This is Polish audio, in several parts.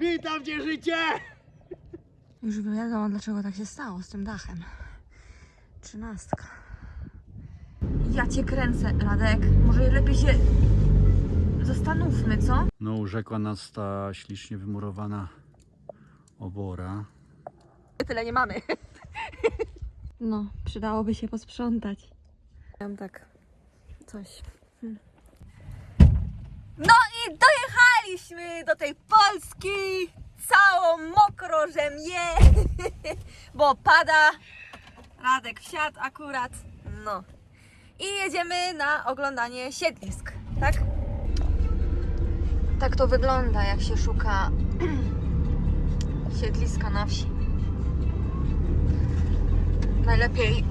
Witam cię życie! Już wiadomo, dlaczego tak się stało z tym dachem. Trzynastka. Ja cię kręcę, Radek. Może lepiej się zastanówmy, co? No, urzekła nas ta ślicznie wymurowana obora. Tyle nie mamy. No, przydałoby się posprzątać. Mam tak coś. Hmm. No i dojechaliśmy do tej Polski całą mokro, że bo pada. Radek wsiadł akurat. No. I jedziemy na oglądanie siedlisk, tak? Tak to wygląda, jak się szuka siedliska na wsi. Najlepiej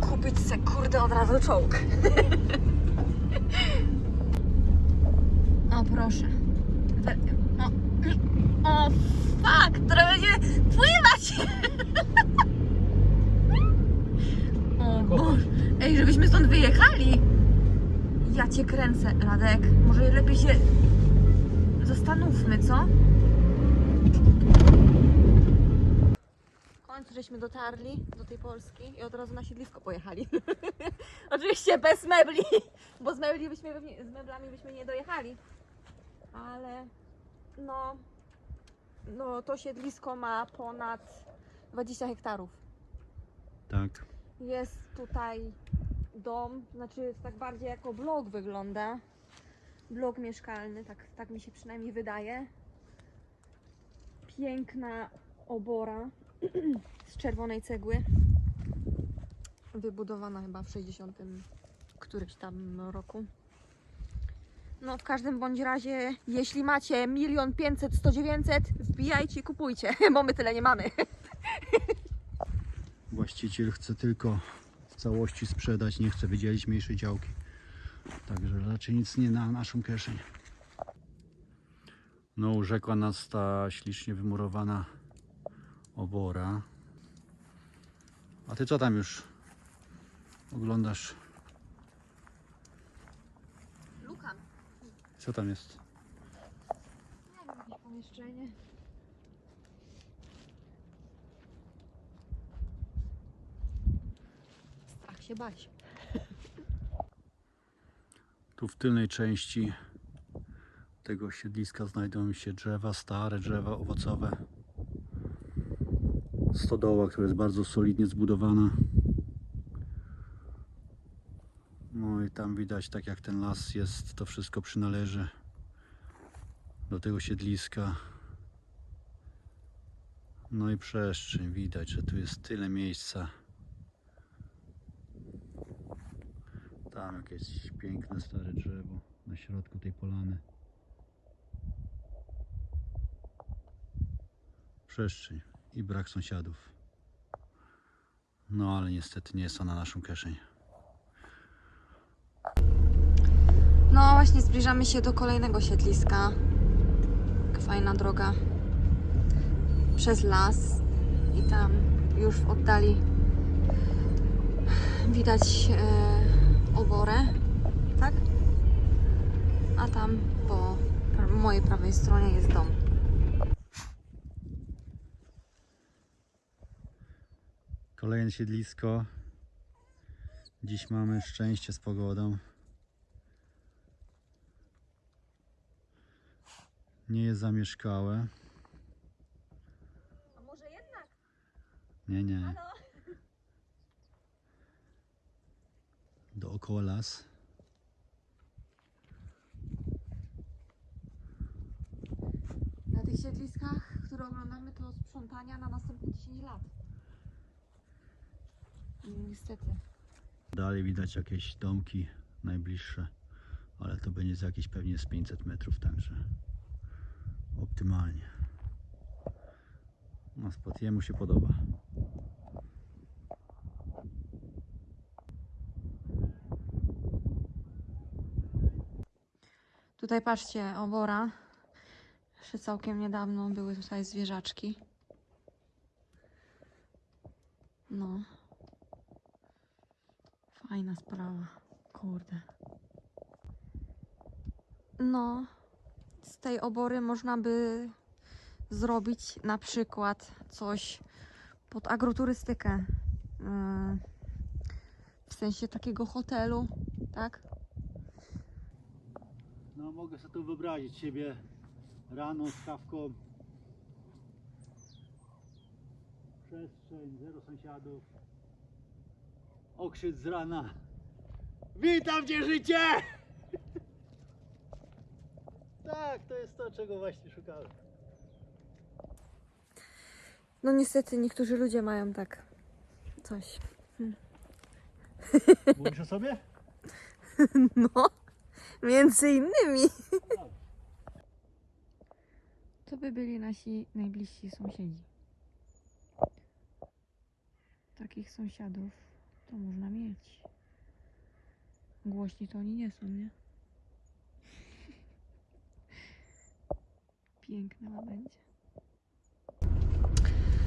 kupić se kurde od razu czołg. o proszę. O, o fuck, która będzie pływać. o Boże. Ej, żebyśmy stąd wyjechali. Ja cię kręcę, Radek. Może lepiej się zastanówmy, co? W końcu żeśmy dotarli do tej Polski i od razu na siedlisko pojechali. Oczywiście bez mebli, bo z, mebli byśmy, z meblami byśmy nie dojechali. Ale no, no to siedlisko ma ponad 20 hektarów. Tak. Jest tutaj dom, znaczy tak bardziej jako blok wygląda. Blok mieszkalny, tak, tak mi się przynajmniej wydaje. Piękna obora z czerwonej cegły. Wybudowana chyba w 60 którymś tam roku. No w każdym bądź razie, jeśli macie milion pięćset, sto dziewięćset, wbijajcie i kupujcie, bo my tyle nie mamy. Właściciel chce tylko w całości sprzedać, nie chce wydzielić mniejszej działki. Także raczej nic nie na naszą kieszeń. No, urzekła nas ta ślicznie wymurowana obora. A ty co tam już oglądasz? Co tam jest? Pomieszczenie. Strach się bać. Tu w tylnej części tego siedliska znajdują się drzewa, stare drzewa owocowe. Stodoła, która jest bardzo solidnie zbudowana. No i tam widać, tak jak ten las jest, to wszystko przynależy do tego siedliska. No i przestrzeń, widać, że tu jest tyle miejsca. Tam jakieś piękne stare drzewo na środku tej polany. Przestrzeń i brak sąsiadów. No ale niestety nie jest to na naszą kieszeń. No właśnie zbliżamy się do kolejnego siedliska. Fajna droga przez las i tam już w oddali widać e, oborę, tak? A tam po mojej prawej stronie jest dom. Kolejne siedlisko. Dziś mamy szczęście z pogodą. Nie jest zamieszkałe. A może jednak? Nie, nie. Dookoła las. Na tych siedliskach, które oglądamy, to sprzątania na następne 10 lat. Niestety. Dalej widać jakieś domki najbliższe, ale to będzie za jakieś pewnie z 500 metrów, także optymalnie. No spot jemu się podoba. Tutaj patrzcie, obora. Jeszcze całkiem niedawno były tutaj zwierzaczki. No. Fajna sprawa. Kurde. No. Tej obory można by zrobić na przykład coś pod agroturystykę. Yy, W sensie takiego hotelu, tak? No mogę sobie to wyobrazić siebie rano z kawką. Przestrzeń, zero sąsiadów. Okrzyk z rana. Witam cię życie! Tak, to jest to, czego właśnie szukałem. No niestety niektórzy ludzie mają tak coś. Mówisz o sobie? No, między innymi. To by byli nasi najbliżsi sąsiedzi. Takich sąsiadów to można mieć. Głośni to oni nie są, nie? Piękne ma będzie.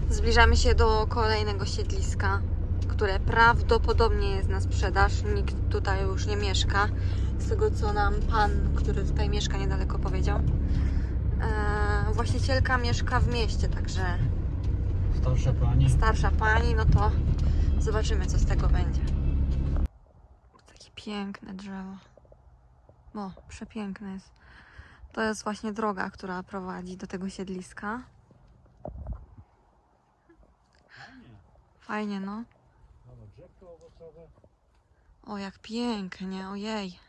Zbliżamy się do kolejnego siedliska, które prawdopodobnie jest na sprzedaż. Nikt tutaj już nie mieszka. Z tego co nam pan, który tutaj mieszka niedaleko powiedział. Eee, właścicielka mieszka w mieście, także Starsza pani. starsza pani, no to zobaczymy co z tego będzie. Takie piękne drzewo. O, przepiękne jest. To jest właśnie droga, która prowadzi do tego siedliska. Fajnie. No. Mamy drzewko owocowe. O, jak pięknie, ojej.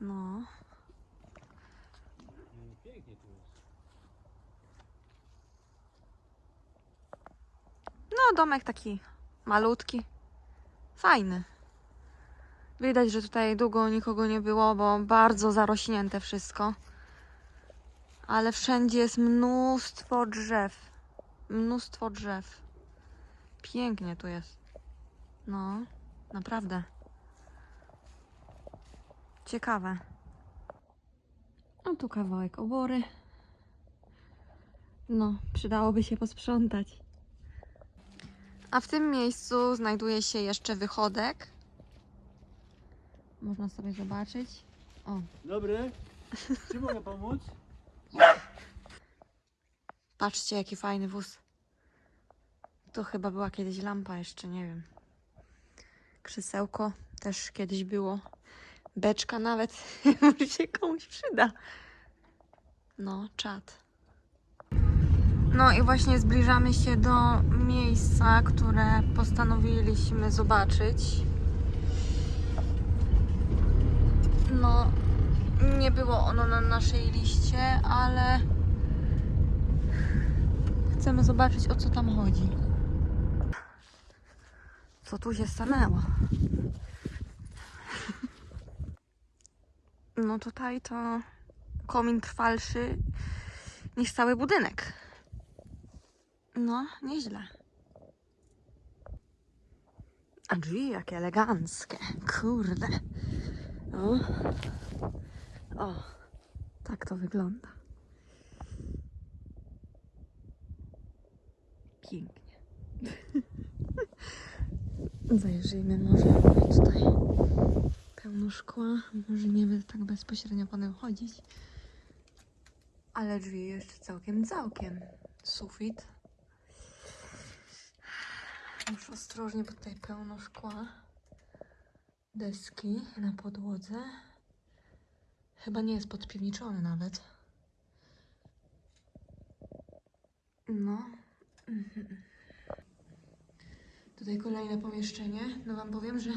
No. Nie, Pięknie tu jest. No, domek taki malutki. Fajny. Widać, że tutaj długo nikogo nie było, bo bardzo zarośnięte wszystko. Ale wszędzie jest mnóstwo drzew. Mnóstwo drzew. Pięknie tu jest. No, naprawdę. Ciekawe. No tu kawałek obory. No, przydałoby się posprzątać. A w tym miejscu znajduje się jeszcze wychodek. Można sobie zobaczyć. O, Dobry. Czy mogę pomóc? patrzcie jaki fajny wóz. To chyba była kiedyś lampa jeszcze, nie wiem. Krzesełko też kiedyś było. Beczka nawet. Może się komuś przyda. No, czad. No i właśnie zbliżamy się do miejsca, które postanowiliśmy zobaczyć. No, nie było ono na naszej liście, ale chcemy zobaczyć o co tam chodzi. Co tu się stanęło? No tutaj to komin trwalszy niż cały budynek. No, nieźle. A drzwi jakie eleganckie. Kurde. O. Tak to wygląda. Pięknie. Zajrzyjmy może tutaj. Pełno szkła. Może nie by tak bezpośrednio po tym chodzić. Ale drzwi jeszcze całkiem, całkiem. Sufit. Muszę ostrożnie, bo tutaj pełno szkła. Deski na podłodze. Chyba nie jest podpiwniczony nawet. No. Tutaj kolejne pomieszczenie. No wam powiem, że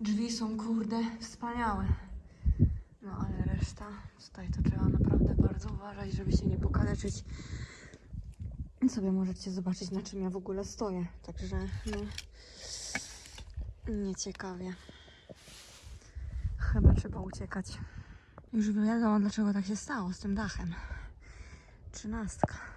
drzwi są kurde wspaniałe. No ale reszta, tutaj to trzeba naprawdę bardzo uważać, żeby się nie pokaleczyć. Sobie możecie zobaczyć, na czym ja w ogóle stoję. Także, no, nieciekawie. Chyba trzeba uciekać. Już wiadomo, dlaczego tak się stało z tym dachem. Trzynastka.